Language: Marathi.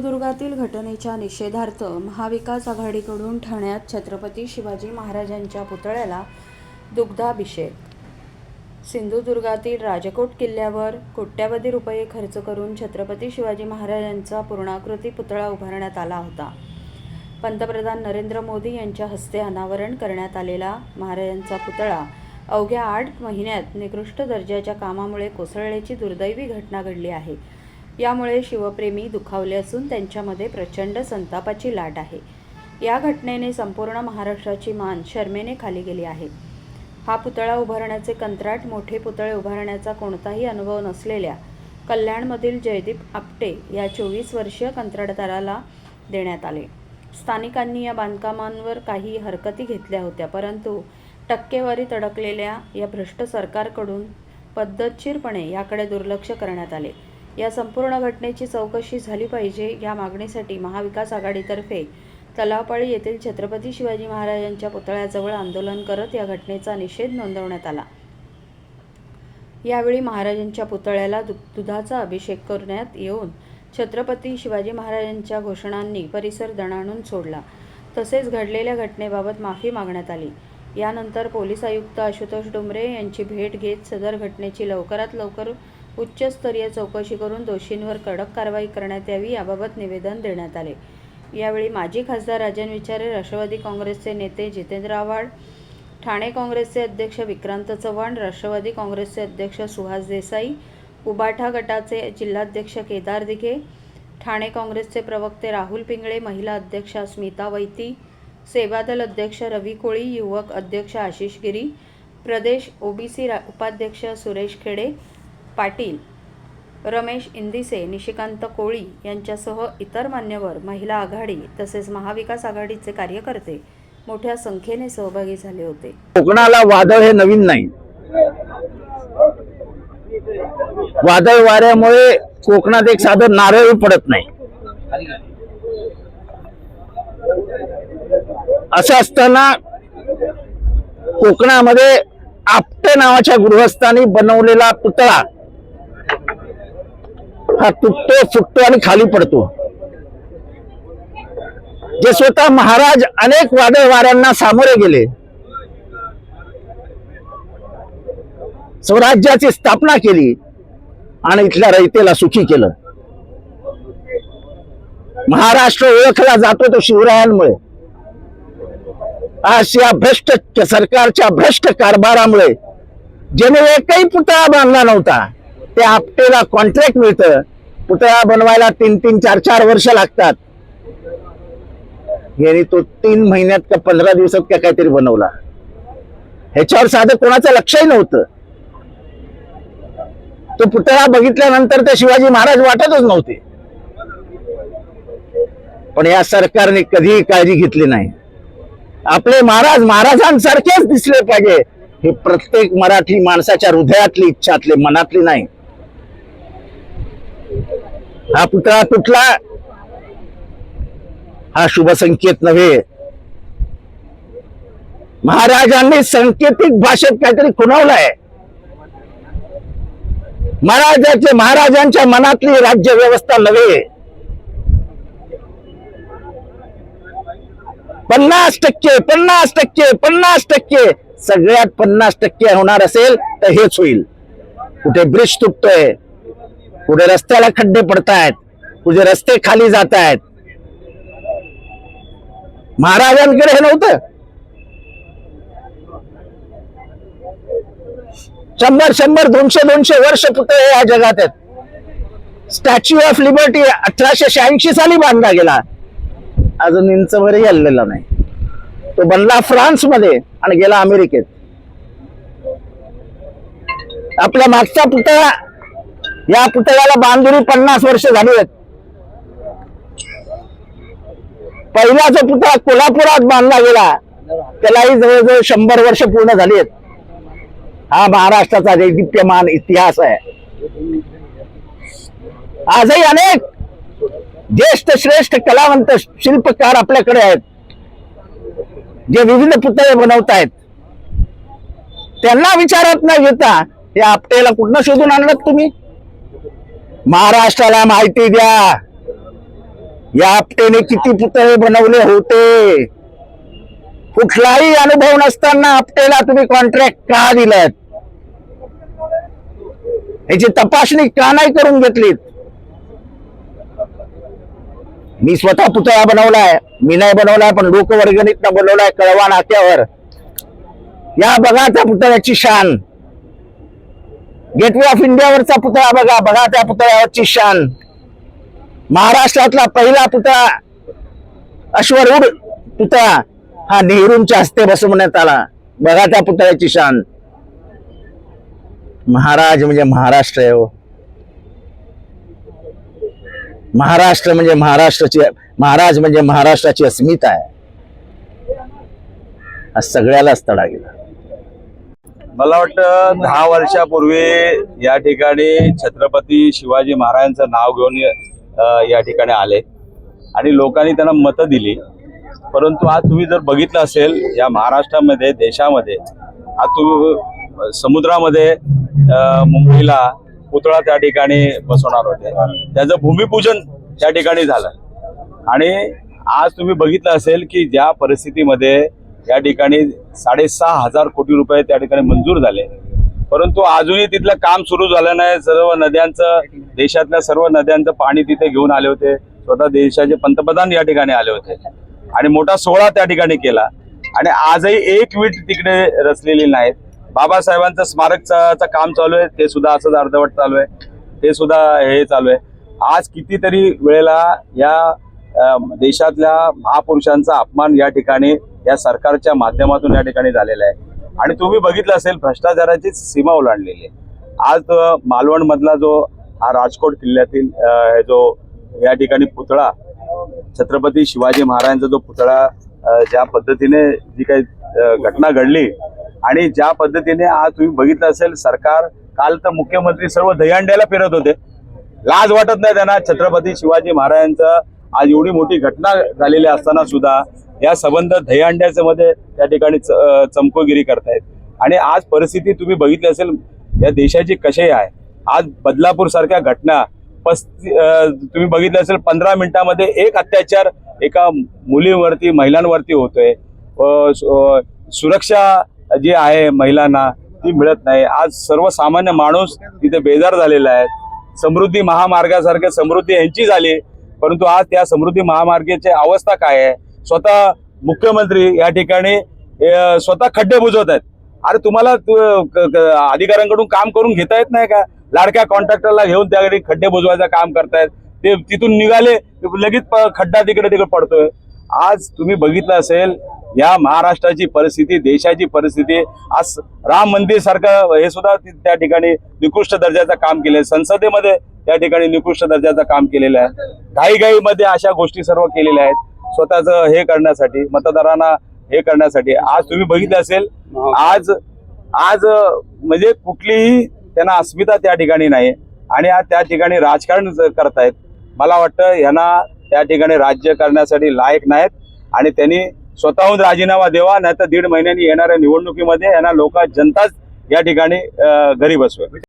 सिंधुदुर्गातील घटनेच्या निषेधार्थ महाविकास आघाडीकडून ठाण्यात छत्रपती शिवाजी महाराजांच्या पुतळ्याला दुग्धाभिषेक. सिंधुदुर्गातील राजकोट किल्ल्यावर कोट्यावधी रुपये खर्च करून छत्रपती शिवाजी महाराजांचा पूर्णाकृती पुतळा उभारण्यात आला होता. पंतप्रधान नरेंद्र मोदी यांच्या हस्ते अनावरण करण्यात आलेला महाराजांचा पुतळा अवघ्या आठ महिन्यात निकृष्ट दर्जाच्या कामामुळे कोसळल्याची दुर्दैवी घटना घडली आहे. यामुळे शिवप्रेमी दुखावले असून त्यांच्यामध्ये प्रचंड संतापाची लाट आहे. या घटनेने संपूर्ण महाराष्ट्राची मान शर्मेने खाली गेली आहे. हा पुतळा उभारण्याचे कंत्राट मोठे पुतळे उभारण्याचा कोणताही अनुभव नसलेल्या कल्याणमधील जयदीप आपटे या चोवीस वर्षीय कंत्राटदाराला देण्यात आले. स्थानिकांनी या बांधकामांवर काही हरकती घेतल्या होत्या परंतु टक्केवारीत अडकलेल्या या भ्रष्ट सरकारकडून पद्धतशीरपणे याकडे दुर्लक्ष करण्यात आले. या संपूर्ण घटनेची चौकशी झाली पाहिजे या मागणीसाठी महाविकास आघाडीतर्फे तलावपाळी येथील छत्रपती शिवाजी महाराजांच्या पुतळ्याजवळ आंदोलन करत या घटनेचा निषेध नोंदवण्यात आला. यावेळी महाराजांच्या पुतळ्याला दु दुधाचा अभिषेक करण्यात येऊन छत्रपती शिवाजी महाराजांच्या घोषणांनी परिसर दणाणून सोडला. तसेच घडलेल्या घटनेबाबत माफी मागण्यात आली. यानंतर पोलीस आयुक्त आशुतोष डोंबरे यांची भेट घेत सदर घटनेची लवकरात लवकर उच्चस्तरीय चौकशी करून दोषींवर कडक कारवाई करण्यात यावी याबाबत निवेदन देण्यात आले. यावेळी माजी खासदार राजन विचारे राष्ट्रवादी काँग्रेसचे नेते जितेंद्र आव्हाड ठाणे काँग्रेसचे अध्यक्ष विक्रांत चव्हाण राष्ट्रवादी काँग्रेसचे अध्यक्ष सुहास देसाई उबाठा गटाचे जिल्हाध्यक्ष केदार दिघे ठाणे काँग्रेसचे प्रवक्ते राहुल पिंगळे महिला अध्यक्षा स्मिता वैती सेवादल अध्यक्ष रवी कोळी युवक अध्यक्ष आशिष गिरी प्रदेश ओबीसी उपाध्यक्ष सुरेश खेडे पाटील रमेश इंदिसे निशिकांत कोळी यांच्यासह इतर मान्यवर महिला आघाडी तसेच महाविकास आघाडीचे कार्यकर्ते मोठ्या संख्येने सहभागी झाले होते. कोकणाला वादळ हे नवीन नाही. वादळ वाऱ्यामुळे कोकणात एक साधं नारळ पडत नाही. असं असताना कोकणामध्ये आपटे नावाच्या गृहस्थांनी बनवलेला पुतळा हा तुटतो फुटतो आणि खाली पडतो. जे स्वतः महाराज अनेक वादळ वाऱ्यांना सामोरे गेले स्वराज्याची स्थापना केली आणि इथल्या रयतेला सुखी केलं. महाराष्ट्र ओळखला जातो तो शिवरायांमुळे. आज या भ्रष्ट सरकारच्या भ्रष्ट कारभारामुळे ज्याने एकही पुतळा बांधला नव्हता. त्या आपटेला कॉन्ट्रॅक्ट मिळतं. पुतळा बनवायला तीन तीन चार चार वर्ष लागतात. यांनी तो तीन महिन्यात का पंधरा दिवसात का काहीतरी बनवला. ह्याच्यावर साधं कोणाचं लक्षही नव्हतं. तो पुतळा बघितल्यानंतर ते शिवाजी महाराज वाटतच नव्हते. पण या सरकारने कधीही काळजी घेतली नाही. आपले महाराज महाराजांसारखेच दिसले पाहिजे. हे प्रत्येक मराठी माणसाच्या हृदयातली इच्छातली मनातली नाही. हा पुतळा तुटला. हा शुभ संकेत नव्हे. महाराजांनी सांकेतिक भाषेत काहीतरी खुणवलंय. महाराजाचे महाराजांच्या मनातली राज्य व्यवस्था नव्हे. पन्नास टक्के पन्नास टक्के पन्नास टक्के. सगळ्यात पन्नास टक्के होणार असेल तर हेच होईल. कुठे ब्रिज तुटतोय. कुठे रस्त्याला खड्डे पडतायत. कुठे रस्ते खाली जात आहेत महाराजांकडे हे नव्हतं. शंभर शंभर दोनशे दोनशे वर्ष पुतळे या जगात आहेत. स्टॅच्यू ऑफ लिबर्टी अठराशे शहाऐंशी साली बांधला गेला. अजून इंचवरही हल्लेला नाही. तो बनला फ्रान्समध्ये आणि गेला अमेरिकेत. आपल्या मागचा पुतळा या पुतळ्याला बांधुरी पन्नास वर्ष झाली आहेत पहिला जो पुतळा कोल्हापुरात बांधला गेला त्यालाही जवळजवळ शंभर वर्ष पूर्ण झाली आहेत हा महाराष्ट्राचा वैदिप्यमान इतिहास आहे. आजही अनेक ज्येष्ठ श्रेष्ठ कलावंत शिल्पकार आपल्याकडे आहेत. जे विविध पुतळे बनवत आहेत त्यांना विचारात न घेता हे आपटेला कुठनं शोधून आणलं तुम्ही? महाराष्ट्राला माहिती द्या. या आपटेने किती पुतळे बनवले होते. कुठलाही अनुभव नसताना आपटेला तुम्ही कॉन्ट्रॅक्ट का दिलात? याची तपासणी का नाही करून घेतलीत? मी स्वतः पुतळा बनवलाय. मी नाही बनवलाय पण लोकवर्गणीतनं बनवलाय कळवा नाक्यावर. या बघा त्या पुतळ्याची शान. गेटवे ऑफ इंडियावरचा पुतळा बघा बघा त्या पुतळ्यावरची शान महाराष्ट्रातला पहिला पुतळा अश्वरूढ पुतळा हा नेहरूंच्या हस्ते बसवण्यात आला. बघा त्या पुतळ्याची शान महाराज म्हणजे महाराष्ट्र आहे हो. महाराष्ट्र म्हणजे महाराष्ट्राची महाराज म्हणजे महाराष्ट्राची अस्मिता आहे. हा सगळ्यालाच तडा गेला. मला वाटतं दहा वर्षापूर्वी या ठिकाणी छत्रपती शिवाजी महाराजांचं नाव घेऊन या ठिकाणी आले. आणि लोकांनी त्यांना मतं दिली. परंतु आज तुम्ही जर बघितलं असेल या महाराष्ट्रामध्ये देशामध्ये आज तुम्ही समुद्रामध्ये मुंबईला पुतळा त्या ठिकाणी बसवणार होते. त्याचं भूमिपूजन त्या ठिकाणी झालं. आणि आज तुम्ही बघितलं असेल की ज्या परिस्थितीमध्ये या ठिकाणी साडेसहा हजार कोटी रुपये त्या ठिकाणी मंजूर झाले. परंतु अजूनही तिथलं काम सुरू झालं नाही. सर्व नद्यांचं देशातल्या सर्व नद्यांचं पाणी तिथे घेऊन आले होते. स्वतः देशाचे पंतप्रधान या ठिकाणी आले होते. आणि मोठा सोहळा त्या ठिकाणी केला. आणि आजही एक वीट तिकडे रचलेली नाहीत. बाबासाहेबांचं स्मारकचं काम चालू आहे. ते सुद्धा असंच अर्धवट चालू आहे. ते सुद्धा हे चालू आहे. आज कितीतरी वेळेला या देशातल्या महापुरुषांचा अपमान या ठिकाणी या सरकारच्या माध्यमातून या ठिकाणी झालेला आहे. आणि तुम्ही बघितलं असेल भ्रष्टाचाराची सीमा ओलांडलेली आहे. आज मालवण मधला जो हा राजकोट किल्ल्यातील जो या ठिकाणी पुतळा छत्रपती शिवाजी महाराजांचा जो पुतळा ज्या पद्धतीने जी काही घटना घडली आणि ज्या पद्धतीने आज तुम्ही बघितलं असेल सरकार काल तर मुख्यमंत्री सर्व दहीहंड्याला फिरत होते. लाज वाटत नाही त्यांना छत्रपती शिवाजी महाराजांचं आज एवढी मोठी घटना झालेली असताना सुद्धा या संबंध दहीहंड्याच्या मध्ये त्या ठिकाणी च- चमकोगिरी करतायत. आणि आज परिस्थिती तुम्ही बघितली असेल या देशाची कशी आहे? आज बदलापूर सारख्या घटना पस्ती तुम्ही बघितलं असेल पंधरा मिनिटामध्ये एक अत्याचार एका मुलीवरती महिलांवरती होतोय. सुरक्षा जी आहे महिलांना ती मिळत नाही. आज सर्वसामान्य माणूस तिथे बेजार झालेला आहे. समृद्धी महामार्गासारख्या समृद्धी यांची झाली परंतु आज त्या समृद्धी महामार्गाची अवस्था काय आहे? स्वतः मुख्यमंत्री या ठिकाणी स्वतः खड्डे बुजवत आहेत अरे तुम्हाला अधिकाऱ्यांकडून काम करून घेता येत नाही का? लाडक्या कॉन्ट्रॅक्टरला घेऊन त्या खड्डे बुजवायचं काम करतायत. ते तिथून निघाले लगेच खड्डा तिकडे तिकडे पडतोय. आज तुम्ही बघितलं असेल या महाराष्ट्राची परिस्थिती देशाची परिस्थिती आज राम मंदिर सारखं हे सुद्धा त्या ठिकाणी निकृष्ट दर्जाचं काम केलंय. संसदेमध्ये त्या ठिकाणी निकृष्ट दर्जाचं काम केलेलं आहे. घाईघाईमध्ये अशा गोष्टी सर्व केलेल्या आहेत. स्वतःचं हे करण्यासाठी मतदारांना हे करण्यासाठी. आज तुम्ही बघितलं असेल आज आज म्हणजे कुठलीही त्यांना अस्मिता त्या ठिकाणी नाही. आणि आज त्या ठिकाणी राजकारण करतायत मला वाटतं यांना त्या ठिकाणी राज्य करण्यासाठी लायक नाहीत. आणि त्यांनी स्वतःहून राजीनामा द्यावा नाही तर दीड महिन्यांनी येणाऱ्या निवडणुकीमध्ये यांना लोक जनताच या ठिकाणी अं, घरी बसवेल.